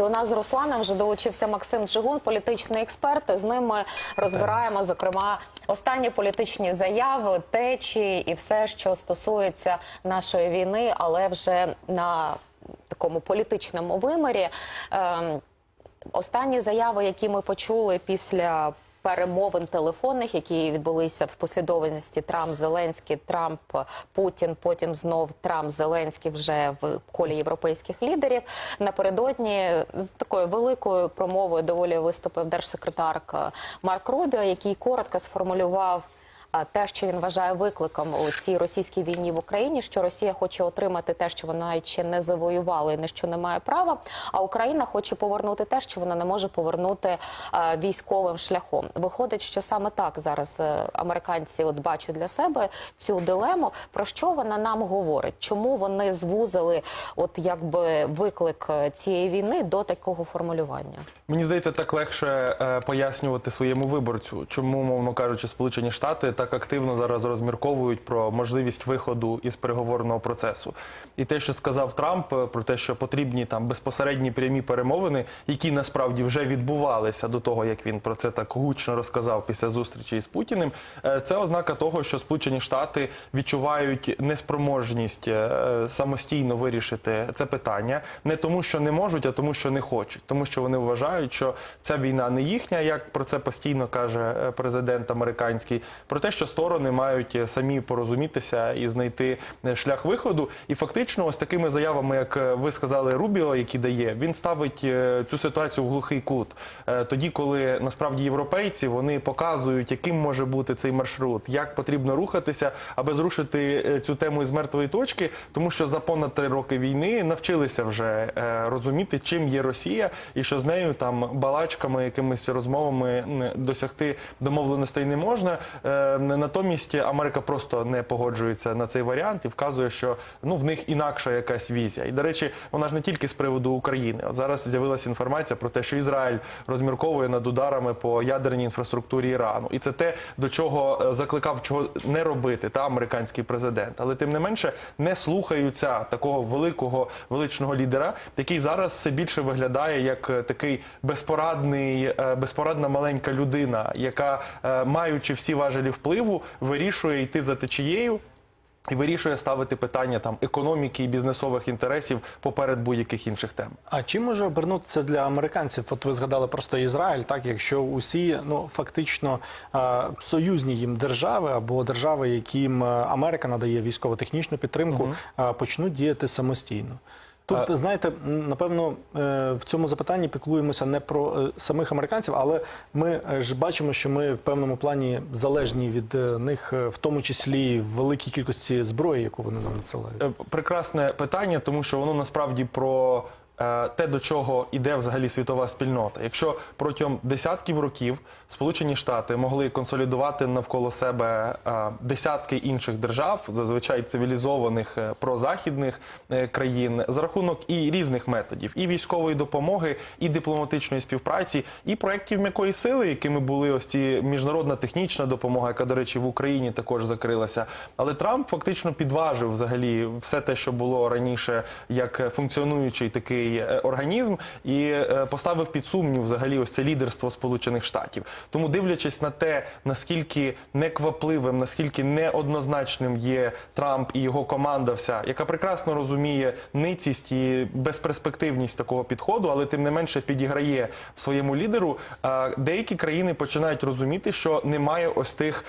До нас з Русланом вже долучився Максим Джигун, політичний експерт. З ним ми розбираємо зокрема останні політичні заяви, течії і все, що стосується нашої війни, але вже на такому політичному вимірі. Ем, Останні заяви, які ми почули після перемовин телефонних, які відбулися в послідовності Трамп Зеленський, Трамп Путін, потім знов Трамп Зеленський вже в колі європейських лідерів. Напередодні з такою великою промовою доволі виступив держсекретарка Марк Рубіо, який коротко сформулював. Те, що він вважає викликом у цій російській війні в Україні, що Росія хоче отримати те, що вона ще не завоювала і на що не має права. А Україна хоче повернути те, що вона не може повернути е, військовим шляхом. Виходить, що саме так зараз е, американці от бачать для себе цю дилему. Про що вона нам говорить? Чому вони звузили, от якби виклик е, цієї війни до такого формулювання? Мені здається, так легше пояснювати своєму виборцю, чому, мовно кажучи, Сполучені Штати так активно зараз розмірковують про можливість виходу із переговорного процесу. І те, що сказав Трамп, е, про те, що потрібні там безпосередні прямі перемовини, які насправді вже відбувалися до того, як він про це так гучно розказав після зустрічі із Путіним, е, це ознака того, що Сполучені Штати відчувають неспроможність е, самостійно вирішити це питання, не тому, що не можуть, а тому, що не хочуть, тому що вони вважають, що ця війна не їхня, як про це постійно каже президент американський, про що сторони мають е, самі порозумітися і знайти е, шлях виходу. І фактично, ось такими заявами, як е, ви сказали, Рубіо, які дає, він ставить цю ситуацію в глухий кут. Тоді, коли насправді європейці вони показують, яким може бути цей маршрут, як потрібно рухатися, аби зрушити цю тему із мертвої точки, тому що за понад три роки війни навчилися вже розуміти, чим є Росія, і що з нею там балачками, якимись розмовами досягти домовленостей не можна. Натомість Америка просто не погоджується на цей варіант і вказує, що ну в них інакша якась візія. І до речі, вона ж не тільки з приводу України. От зараз з'явилася інформація про те, що Ізраїль розмірковує над ударами по ядерній інфраструктурі Ірану, і це те, до чого е, закликав чого не робити та американський президент. Але тим не менше не слухаються такого великого величного лідера, який зараз все більше виглядає як е, такий безпорадний, е, безпорадна маленька людина, яка, маючи всі важелі впливу, вирішує йти за течією. І вирішує ставити питання там економіки і бізнесових інтересів поперед будь-яких інших тем. А чим може обернутися для американців? От ви згадали просто Ізраїль, так якщо усі ну фактично е, союзні їм держави або держави, яким Америка надає військово-технічну підтримку, е, почнуть діяти самостійно. Тут знаєте, напевно, е, в цьому запитанні піклуємося не про е, самих американців, але ми е, ж бачимо, що ми в певному плані залежні від них, в тому числі в великій кількості зброї, яку вони нам надсилають. Прекрасне питання, тому що воно насправді про те, до чого йде взагалі світова спільнота. Якщо протягом десятків років Сполучені Штати могли консолідувати навколо себе е, десятки інших держав, зазвичай цивілізованих е, прозахідних е, країн, за рахунок і різних методів, і військової допомоги, і дипломатичної співпраці, і проєктів м'якої сили, якими були ось ці міжнародна технічна допомога, яка, до речі, в Україні також закрилася. Але Трамп фактично підважив взагалі все те, що було раніше як функціонуючий такий е, організм, і е, поставив під сумнів взагалі ось це лідерство Сполучених Штатів. Тому, дивлячись на те, наскільки неквапливим, наскільки неоднозначним є Трамп і його команда, вся яка прекрасно розуміє ницість і безперспективність такого підходу, але тим не менше підіграє своєму лідеру. е, Деякі країни починають розуміти, що немає ось тих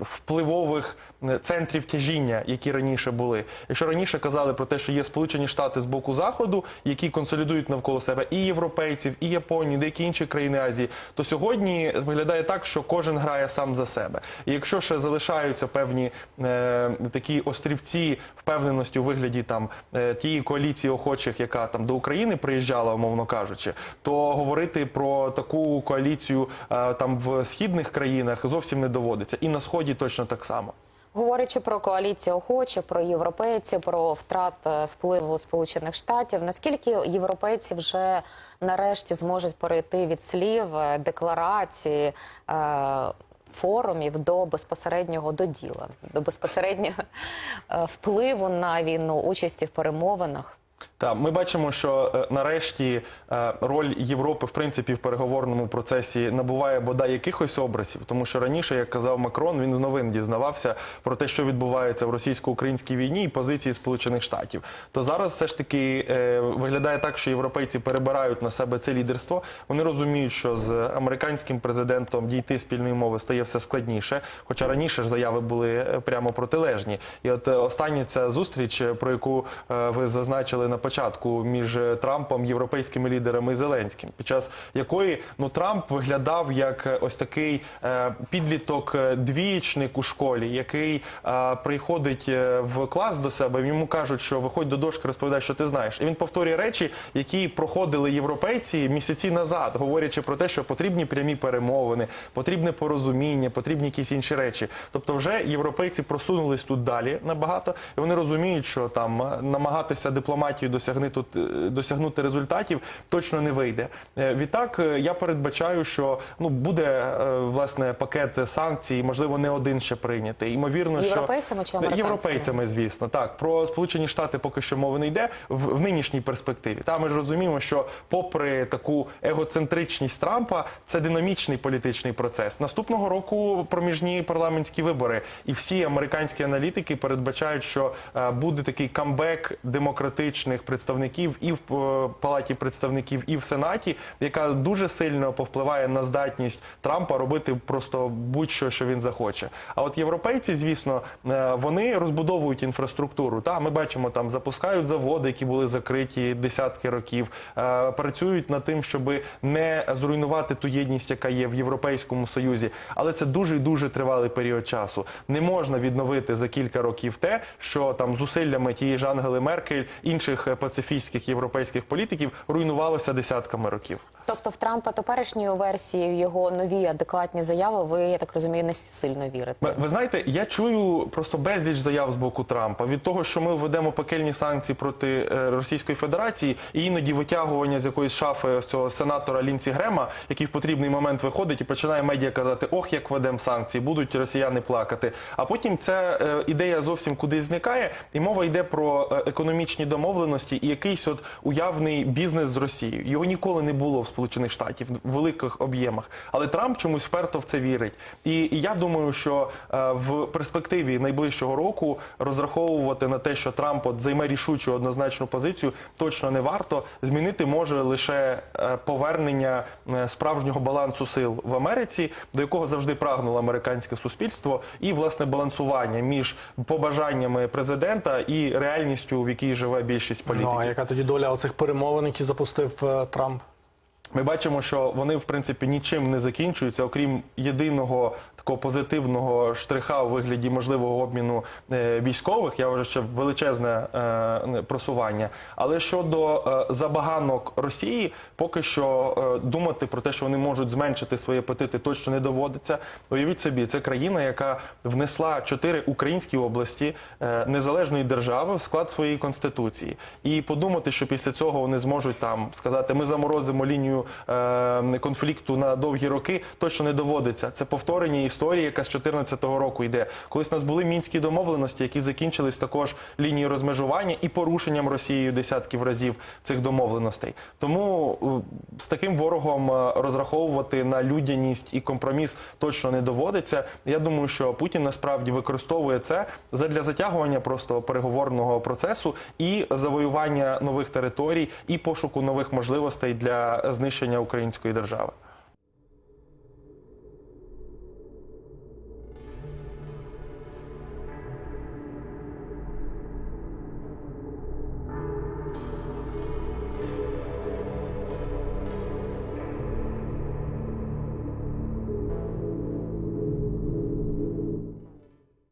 впливових центрів тяжіння, які раніше були. Якщо раніше казали про те, що є Сполучені Штати з боку заходу, які консолідують навколо себе і європейців, і Японію, деякі інші країни Азії, то сьогодні виглядає так, що кожен грає сам за себе. І якщо ще залишаються певні е, такі острівці впевненості у вигляді там е, тієї коаліції охочих, яка там до України приїжджала, умовно кажучи, то говорити про таку коаліцію е, там в східних країнах зовсім не доводиться, і на сході точно так само. Говорячи про коаліцію охоче, про європейців, про втрат е, впливу Сполучених Штатів, наскільки європейці вже нарешті зможуть перейти від слів е, декларації? е, Форумів до безпосереднього до діла, до безпосереднього впливу на війну, участі в перемовинах. Так, ми бачимо, що е, нарешті е, роль Європи в принципі в переговорному процесі набуває бодай якихось образів, тому що раніше, як казав Макрон, він з новин дізнавався про те, що відбувається в російсько-українській війні і позиції Сполучених Штатів. То зараз все ж таки е, виглядає так, що європейці перебирають на себе це лідерство. Вони розуміють, що з американським президентом дійти спільної мови стає все складніше. Хоча раніше ж заяви були прямо протилежні. І от остання ця зустріч, про яку ви зазначили на початку між е, Трампом, європейськими лідерами і Зеленським, під час якої ну Трамп виглядав як е, ось такий е, підліток е, двієчник у школі, який е, приходить е, в клас до себе. Йому кажуть, що виходь до дошки, розповідай, що ти знаєш. І він повторює речі, які проходили європейці місяці назад, говорячи про те, що потрібні прямі перемовини, потрібне порозуміння, потрібні якісь інші речі. Тобто, вже європейці просунулись тут далі набагато, і вони розуміють, що там намагатися дипломатію досягнути тут е, досягнути результатів точно не вийде. Е, Відтак е, я передбачаю, що ну буде власне пакет санкцій, можливо, не один ще прийнятий. Ймовірно, Європейцями чи що американцями? європейцями, звісно, так про Сполучені Штати поки що мови не йде в, в нинішній перспективі. Та ми ж розуміємо, що попри таку егоцентричність Трампа, це динамічний політичний процес. Наступного року проміжні парламентські вибори, і всі американські аналітики передбачають, що буде такий камбек демократичних представників і в е, палаті представників, і в сенаті, яка дуже сильно повпливає на здатність Трампа робити просто будь-що, що він захоче. А от європейці, звісно, е, вони розбудовують інфраструктуру. Та ми бачимо, там запускають заводи, які були закриті десятки років, е, працюють над тим, щоб не зруйнувати ту єдність, яка є в Європейському Союзі. Але це дуже дуже тривалий період часу. Не можна відновити за кілька років те, що там зусиллями тієї ж Ангели Меркель, інших пацифістських європейських політиків руйнувалося десятками років. Тобто в Трампа теперішньої версії його нові адекватні заяви, ви я так розумію, не сильно вірите. Ви, ви знаєте, я чую просто безліч заяв з боку Трампа від того, що ми введемо пекельні санкції проти е, Російської Федерації, і іноді витягування з якоїсь шафи ось цього сенатора Лінці Грема, який в потрібний момент виходить і починає медіа казати: Ох, як ведемо санкції, будуть росіяни плакати. А потім ця е, ідея зовсім кудись зникає, і мова йде про е, економічні домовленості і якийсь от уявний бізнес з Росією. Його ніколи не було в Сполучених Штатів в великих об'ємах. Але Трамп чомусь вперто в це вірить. І, і я думаю, що е, в перспективі найближчого року розраховувати на те, що Трамп от займе рішучу однозначну позицію, точно не варто. Змінити може лише е, повернення е, справжнього балансу сил в Америці, до якого завжди прагнуло американське суспільство, і власне балансування між побажаннями президента і реальністю, в якій живе більшість політиків. Ну а яка тоді доля оцих перемовин, які запустив е, Трамп? Ми бачимо, що вони в принципі нічим не закінчуються, окрім єдиного такого позитивного штриха у вигляді можливого обміну е, військових. Я вважаю, що величезне е, просування. Але щодо е, забаганок Росії, поки що думати про те, що вони можуть зменшити свої апетити, точно не доводиться. Уявіть собі, це країна, яка внесла чотири українські області незалежної держави в склад своєї конституції, і подумати, що після цього вони зможуть там сказати, ми заморозимо лінію конфлікту на довгі роки, точно не доводиться. Це повторення історії, яка з 2014 року йде. Колись у нас були мінські домовленості, які закінчились також лінією розмежування і порушенням Росією десятків разів цих домовленостей. Тому з таким ворогом е, розраховувати на людяність і компроміс точно не доводиться. Я думаю, що Путін насправді використовує це задля затягування просто переговорного процесу і завоювання нових територій, і пошуку нових можливостей для знищення української держави.